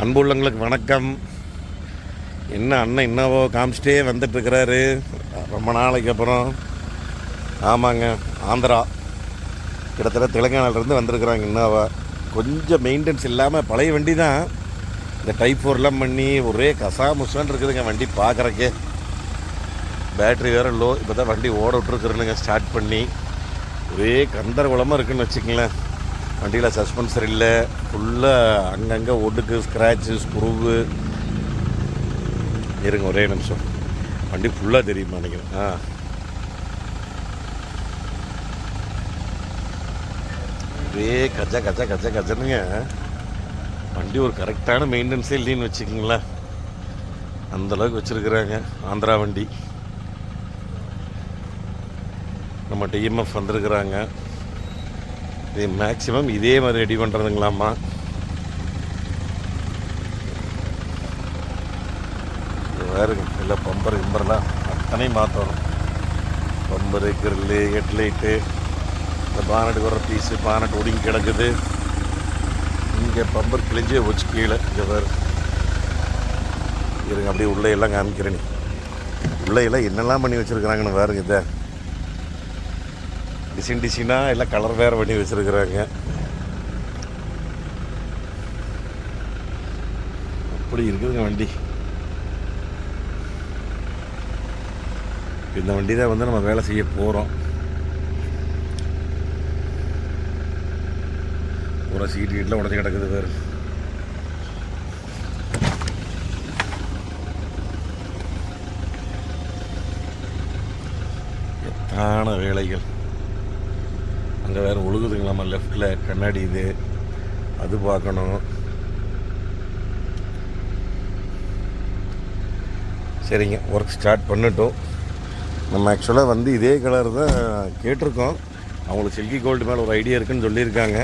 அன்புள்ளங்களுக்கு வணக்கம். என்ன அண்ணன் என்னவோ காமிச்சிட்டே வந்துட்டுருக்கிறாரு. ரொம்ப நாளைக்கு அப்புறம். ஆமாங்க ஆந்திரா. கிட்டத்தட்ட தெலுங்கானாலேருந்து வந்திருக்கிறாங்க இன்னோவா. கொஞ்சம் மெயின்டெனன்ஸ் இல்லாமல் பழைய வண்டி தான் இந்த டைப் ஃபோர்லாம் பண்ணி ஒரே கசா முசான் இருக்குதுங்க வண்டி பார்க்குறக்கே. பேட்ரி வேறு லோ இப்போ தான் வண்டி ஓட விட்டுருக்குறேனுங்க ஸ்டார்ட் பண்ணி. ஒரே கந்தரகுலமாக இருக்குன்னு வச்சுக்கங்களேன். வண்டியில் சஸ்பென்சர் இல்லை ஃபுல்லாக அங்கங்கே ஒடுக்கு ஸ்க்ராட்சு ஸ்க்ரூவு இருங்க ஒரே நிமிஷம். வண்டி ஃபுல்லாக தெரியுமா நினைக்கிறேன். ஆ. ஒரே கஜா கஜா கஜா கஜனுங்க. வண்டி ஒரு கரெக்டான மெயின்டெனன்ஸே இல்லைன்னு வச்சுக்கிங்களேன். அந்தளவுக்கு வச்சுருக்குறாங்க ஆந்திரா வண்டி. நம்ம டிஎம்எஃப் வந்திருக்கிறாங்க. இது மேக்ஸிமம் இதே மாதிரி ரெடி பண்ணுறதுங்களாம்மா வேறுங்க இல்லை பம்பர் கிம்பர்லாம் அத்தனை மாற்றணும் பம்பரு கிரில்லு ஹெட்லைட்டு இந்த பானட்டுக்கு வர பீஸு பானட் ஒடுங்கி கிடக்குது. இங்கே பம்பர் கிழிஞ்சே வச்சு கீழே இங்கே வேறு இருங்க அப்படியே உள்ளே எல்லாம் காமிக்கிறேன். உள்ளே எல்லாம் என்னெல்லாம் பண்ணி வச்சுருக்குறாங்கன்னு வேறுங்க இதை. டிசைன் டிசைனாக எல்லாம் கலர் வேறு பண்ணி வச்சுருக்குறாங்க. அப்படி இருக்குதுங்க வண்டி. இந்த வண்டி தான் வந்து நம்ம வேலை செய்ய போகிறோம் பூரா சீட்டு கீட்டில் உடச்சி கிடக்குது வேறு எத்தான வேலைகள். அங்கே வேறு ஒழுகுதுங்களாமா லெஃப்டில் கண்ணாடி இது. அது பார்க்கணும். சரிங்க. ஒர்க் ஸ்டார்ட் பண்ணட்டும். நம்ம ஆக்சுவலாக வந்து இதே கலர் தான் கேட்டிருக்கோம். அவங்களுக்கு சில்கி கோல்டு மேலே ஒரு ஐடியா இருக்குன்னு சொல்லியிருக்காங்க.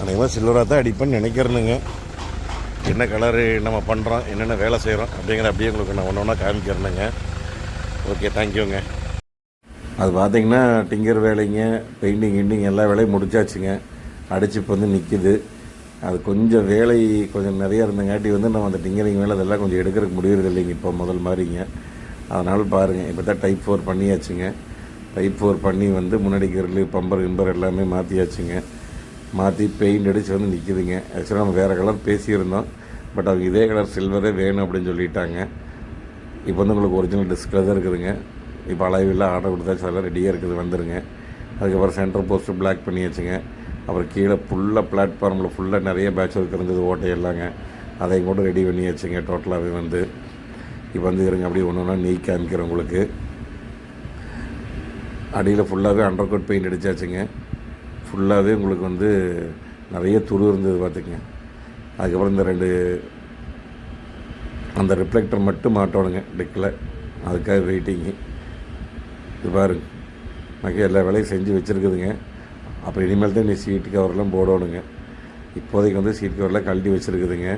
அநேகமாக சில்வராக தான் அடிப்பேன்னு நினைக்கிறேனுங்க. என்ன கலரு நம்ம பண்ணுறோம் என்னென்ன வேலை செய்கிறோம் அப்படிங்கிற அப்படியே உங்களுக்கு நான் ஒன்று ஒன்றா காமிக்கிறேனுங்க. ஓகே தேங்க்யூங்க அது பார்த்தீங்கன்னா டிங்கர் வேலைங்க பெயிண்டிங் கிண்டிங் எல்லா வேலையும் முடிச்சாச்சுங்க. அடித்து இப்போ வந்து நிற்கிது அது கொஞ்சம் வேலை கொஞ்சம் நிறையா இருந்தங்காட்டி வந்து நம்ம அந்த டிங்கரிங் வேலை அதெல்லாம் கொஞ்சம் எடுக்கிறதுக்கு முடியறது இல்லைங்க இப்போ முதல் மாதிரிங்க அதனால் பாருங்கள் இப்போ தான் டைப் ஃபோர் பண்ணியாச்சுங்க. டைப் ஃபோர் பண்ணி வந்து முன்னாடி கிரில் பம்பர் கிம்பர் எல்லாமே மாற்றியாச்சுங்க மாற்றி பெயிண்ட் அடித்து வந்து நிற்கிதுங்க ஆக்சுவலாக நம்ம வேறு கலர் பேசியிருந்தோம். பட் அவங்க இதே கலர் சில்வரே வேணும் அப்படின்னு சொல்லிட்டாங்க. இப்போ வந்து உங்களுக்கு ஒரிஜினல் டிஸ்கில் தான் இருக்குதுங்க. இப்போ அளவில் ஆர்டர் கொடுத்தாச்சு அதெல்லாம் ரெடியாக இருக்குது வந்துருங்க. அதுக்கப்புறம் சென்டர் போஸ்ட்டு பிளாக் பண்ணி வச்சுங்க. அப்புறம் கீழே ஃபுல்லாக பிளாட்ஃபார்மில் ஃபுல்லாக நிறைய பேட்ச் ஒர்க் இருந்தது ஓட்டையெல்லாங்க அதையும் கூட ரெடி பண்ணி வச்சுங்க டோட்டலாகவே வந்து. இப்போ வந்து இருங்க அப்படியே ஒன்று ஒன்றா நீ காமிக்கிறேன் உங்களுக்கு. அடியில் ஃபுல்லாகவே அண்டர் கோட் பெயிண்ட் அடித்தாச்சுங்க ஃபுல்லாகவே உங்களுக்கு வந்து நிறைய துரு இருந்தது பார்த்துக்குங்க. அதுக்கப்புறம் இந்த ரெண்டு அந்த ரிஃப்ளெக்டர் மட்டும் மாட்டோணுங்க டெக்கில் அதுக்காக வெயிட்டிங்கு இது பாருங்க. மக்கள் எல்லா வேலையும் செஞ்சு வச்சுருக்குதுங்க. அப்புறம் இனிமேல் தான் நீ சீட்டு கவர்லாம் போடணுங்க. இப்போதைக்கு வந்து சீட் கவர்லாம் கழட்டி வச்சுருக்குதுங்க.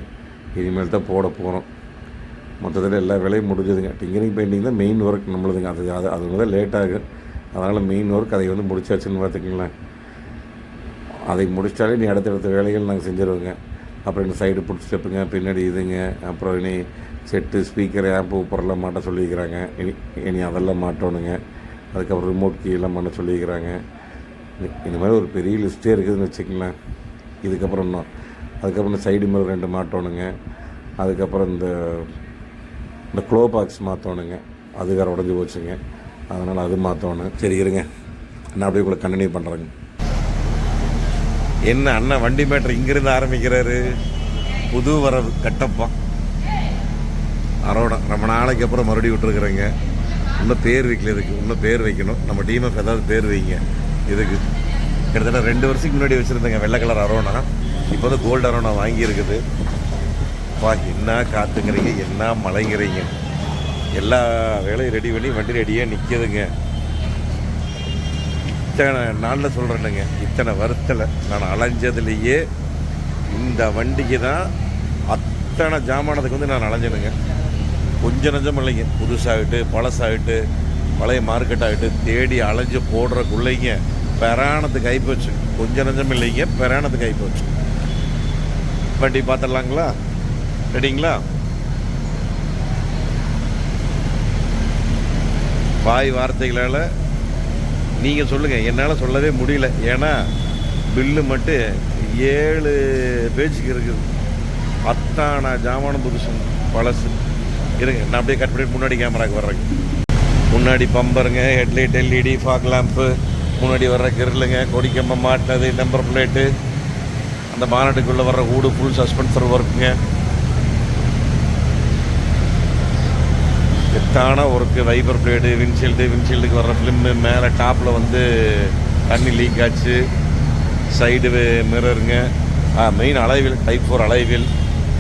இனிமேல் தான் போட போகிறோம் மொத்தத்தில் எல்லா வேலையும் முடிஞ்சதுங்க. டிங்கரிங் பெயிண்டிங் தான் மெயின் ஒர்க் நம்மளுதுங்க. அது அது அது வந்து லேட் ஆகும் அதனால் மெயின் ஒர்க் அதை வந்து முடிச்சாச்சுன்னு பார்த்துக்கங்களேன். அதை முடித்தாலே நீ அடுத்தடுத்த வேலைகள் நாங்கள் செஞ்சுருவோங்க. அப்புறம் இந்த சைடு புட் ஸ்டெப்புங்க பின்னாடி இதுங்க அப்புறம் இனி செட்டு ஸ்பீக்கர் ஆம்பு பொருளை மாட்ட சொல்லியிருக்கிறாங்க. இனி இனி அதெல்லாம் மாட்டணுங்க. அதுக்கப்புறம் ரிமோட் கீ எல்லாம் பண்ண சொல்லியிருக்கிறாங்க. இந்த- மாதிரி ஒரு பெரிய லிஸ்ட்டே இருக்குதுன்னு வச்சுக்கலாம் இதுக்கப்புறம் இன்னும். அதுக்கப்புறம் இந்த சைடு மிரர் ரெண்டு மாட்டோணுங்க அதுக்கப்புறம் இந்த இந்த க்ளோ பாக்ஸ் மாற்றணுங்க அது வேறு உடஞ்சி போச்சுங்க. அதனால் அது மாற்றணும் சரி இருங்க. நான் அப்படியே உங்களை கண்டினியூ பண்ணுறேங்க என்ன அண்ணன் வண்டி மேட்ரு இங்கிருந்து ஆரம்பிக்கிறாரு? புது வரவு கட்டப்பா. அரோட ரொம்ப நாளைக்கு அப்புறம் மறுபடியும் விட்டுருக்குறேங்க. இன்னும் பேர் வைக்கல இதுக்கு இன்னும் பேர் வைக்கணும். நம்ம டிஎம்எஃப் ஏதாவது பேர் வைங்க. இதுக்கு கிட்டத்தட்ட ரெண்டு வருஷத்துக்கு முன்னாடி வச்சுருந்தேங்க வெள்ளை கலர் அரோனா. இப்போ வந்து கோல்டு அரோனா வாங்கியிருக்குது. பா என்ன காத்துங்கிறீங்க என்ன மழைங்கிறீங்க எல்லா வேலையும் ரெடி பண்ணி வண்டி ரெடியாக நிற்கிதுங்க இத்தனை நாளில் சொல்கிறேனுங்க இத்தனை வருஷத்தில் நான் அலைஞ்சதுலேயே இந்த வண்டிக்கு தான் அத்தனை ஜாமானத்துக்கு வந்து நான் அலைஞ்சனுங்க. கொஞ்சம் நஞ்சம் இல்லைங்க புதுசாகிட்டு பழசாகிட்டு பழைய மார்க்கெட் ஆகிட்டு தேடி அலைஞ்சு போடுறக்குள்ளைங்க பெராணத்துக்கு ஆகிப்போச்சு கொஞ்சம் நஞ்சம் இல்லைங்க பெராணத்துக்கு ஆகிப்போச்சு வண்டி பார்த்துடலாங்களா? ரெடிங்களா வாய் வார்த்தைகளால் நீங்கள் சொல்லுங்கள் என்னால் சொல்லவே முடியல. ஏன்னா பில்லு மட்டும் ஏழு பேஜுக்கு இருக்குது. அத்தானா ஜாமானும் புதுசு பழசு. இருங்க. நான் அப்படியே கட் பண்ணிட்டு முன்னாடி கேமராக்கு வர்றேங்க. முன்னாடி பம்பருங்க ஹெட்லைட் எல்இடி ஃபாக் லேம்ப்பு முன்னாடி வர்ற கிரில்லுங்க கொடிக்கம்பம் மாட்டினது நம்பர் பிளேட்டு அந்த மாநாட்டுக்குள்ளே வர்ற ஊடு ஃபுல் சஸ்பென்சர் ஒர்க்குங்க எத்தான ஒர்க்கு வைபர் பிளேடு விண்ட்ஷீல்டு விண்ட்ஷீல்டுக்கு வர்ற ஃபிலிம்மு மேலே டாப்பில் வந்து தண்ணி லீக் ஆச்சு. Side மிரருங்க main alloy wheel type four alloy wheel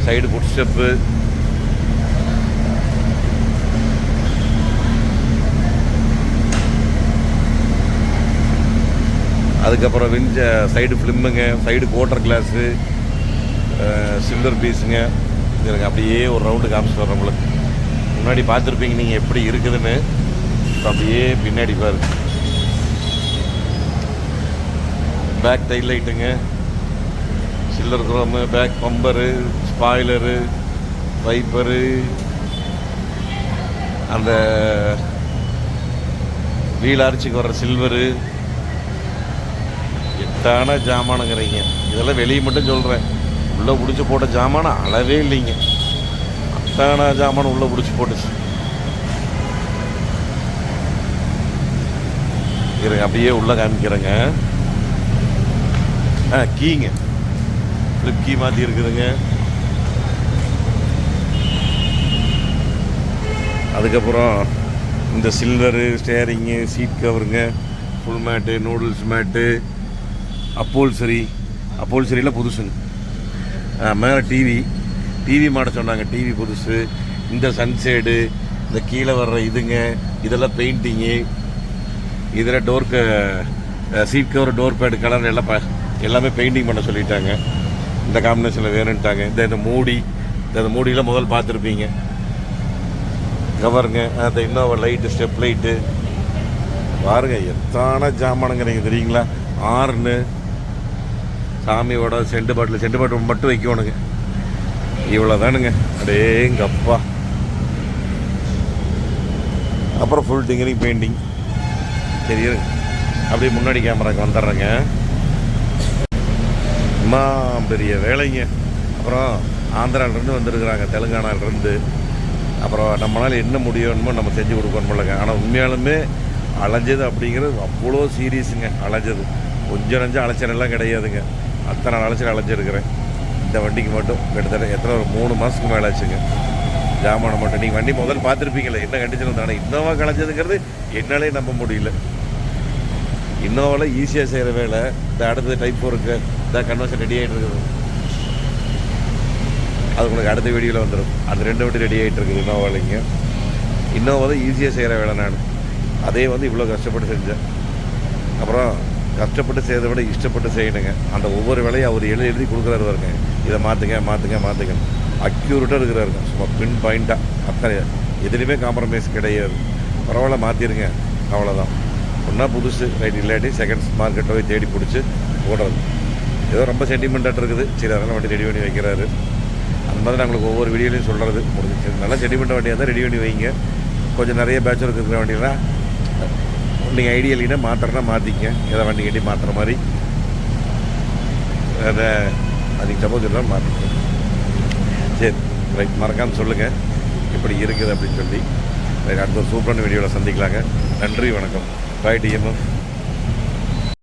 side foot step அதுக்கப்புறம் விஞ்ச சைடு ஃபிலிம்முங்க சைடு குவார்டர் கிளாஸு சில்வர் பீஸுங்க இருங்க அப்படியே ஒரு ரவுண்டு காமிச்சு வரேன் உங்களுக்கு. முன்னாடி பார்த்துருப்பீங்க நீங்கள் எப்படி இருக்குதுன்னு. அப்படியே பின்னாடி பாரு. Back tail லைட்டுங்க chiller chrome back bumper spoiler wiper அந்த வீல் அரிச்சிக்கு வர்ற சில்வரு எத்தான ஜாமானுங்கிறீங்க. இதெல்லாம் வெளியே மட்டும் சொல்கிறேன் உள்ளே பிடிச்சி போட்ட ஜாமான் அளவே இல்லைங்க. அத்தான ஜாமான் உள்ளே பிடிச்சி போட்டுச்சு. இருங்க அப்படியே உள்ளே காமிக்கிறேங்க. ஆ கீங்க. ஃப்ளிப் கீ மாற்றி இருக்குதுங்க. அதுக்கப்புறம் இந்த silver steering seat கவருங்க full mat noodles mat upholstery அப்போல்சரியில் புதுசுங்க மேலே டிவி டிவி மாட சொன்னாங்க. டிவி புதுசு. இந்த சன்சேடு இந்த கீழே வர்ற இதுங்க இதெல்லாம் பெயிண்டிங்கு இதில் torque seat cover door pad colour எல்லாம் ப எல்லாமே பெயிண்டிங் பண்ண சொல்லிட்டாங்க. இந்த காம்பினேஷனில் வேணுன்ட்டாங்க இந்த இந்த மூடி இந்த இந்த மூடியில் முதல் பார்த்துருப்பீங்க. கவருங்க அந்த இன்னோவா லைட்டு ஸ்டெப் லைட்டு பாருங்கள் எத்தான ஜாமானுங்கிறீங்க தெரியுங்களா? ஆறுன்னு சாமியோட செண்டு பாட்டில் செண்டு பாட்டில் மட்டும் வைக்கணுங்க இவ்வளோ தானுங்க அடேங்கப்பா. அப்புறம் ஃபுல் டிங்கரிங் பெயிண்டிங் சரி அப்படியே முன்னாடி கேமராக்கு வந்துடுறேங்க. அம்மா பெரிய வேலைங்க. அப்புறம் ஆந்திராவிலேருந்து வந்திருக்கிறாங்க தெலுங்கானாவிலேருந்து. அப்புறம் நம்மளால் என்ன முடியணுமோ நம்ம செஞ்சு கொடுக்கணுமில்லங்க. ஆனால் உண்மையாலுமே அலைஞ்சது அப்படிங்கிறது அவ்வளோ சீரியஸுங்க அலைஞ்சது. கொஞ்சம் நஞ்சம் அலைச்சலெல்லாம் கிடையாதுங்க. அத்தனை நாள் அலைச்சல் அலைஞ்சிருக்கிறேன். இந்த வண்டிக்கு மட்டும் கிட்டத்தட்ட எத்தனை ஒரு மூணு மாதத்துக்கு மேலே ஆச்சுங்க. ஜாமானை மட்டும். நீங்கள் வண்டி முதல்ல பார்த்துருப்பீங்களே என்ன கண்டிஷன் தானே இன்னோவா கலைஞ்சதுங்கிறது என்னாலே நம்ப முடியல. இன்னோவாவில் ஈஸியாக செய்கிற வேலை. இந்த அடுத்தது டைப் ஃபோருக்கு இந்த கன்வர்ஷன் ரெடி ஆகிட்டு இருக்குது அது உங்களுக்கு அடுத்த வீடியோவில் வந்துடும் அது ரெண்டு வண்டி ரெடி ஆகிட்டு இருக்குது இன்னோவாலிங்க இன்னோவா தான் ஈஸியாக செய்கிற வேலை நான். அதே வந்து இவ்வளோ கஷ்டப்பட்டு செஞ்சேன். அப்புறம் கஷ்டப்பட்டு செய்கிறத விட இஷ்டப்பட்டு செய்யணுங்க. அந்த ஒவ்வொரு வேலையும் அவர் எழுதி எழுதி கொடுக்குறாரு வருங்க இதை மாற்றுங்க மாற்றுங்க மாற்றுங்க அக்யூரேட்டாக இருக்கிறாருங்க. சும்மா பின் பாயிண்ட்டாக அத்தனை எதுலேயுமே காம்ப்ரமைஸ் கிடையாது. பரவாயில்ல மாற்றிடுங்க அவ்வளோதான் ஒன்றா புதுசு ரைட் இல்லாட்டி செகண்ட்ஸ் மார்க்கெட்டை போய் தேடி பிடிச்சி ஓடுறது. ஏதோ ரொம்ப சென்டிமெண்ட்டாக இருக்குது. சரி அதெல்லாம் வண்டி ரெடி பண்ணி வைக்கிறாரு. அந்த மாதிரி நாங்களுக்கு ஒவ்வொரு வீடியோலையும் சொல்கிறது முடிஞ்சிச்சு. நல்லா சென்டிமெண்ட் வண்டியாக தான் ரெடி பண்ணி வைங்க. கொஞ்சம் நிறைய பேட்ச் இருக்கிற வண்டியெல்லாம் நீங்கள் ஐடியா இல்லைன்னா மாற்றுறனா மாற்றிக்க எதை வண்டி கட்டி மாற்றுற மாதிரி. அதை அதுக்கு சப்போஸ் இருந்தால் மாற்றிக்க சரி ரைட் மறக்காமல் சொல்லுங்கள் எப்படி இருக்குது அப்படின்னு சொல்லி. ரைட் அடுத்த ஒரு சூப்பரான வீடியோவில் சந்திக்கலாங்க. நன்றி வணக்கம். பாய் டிஎம்எஃப்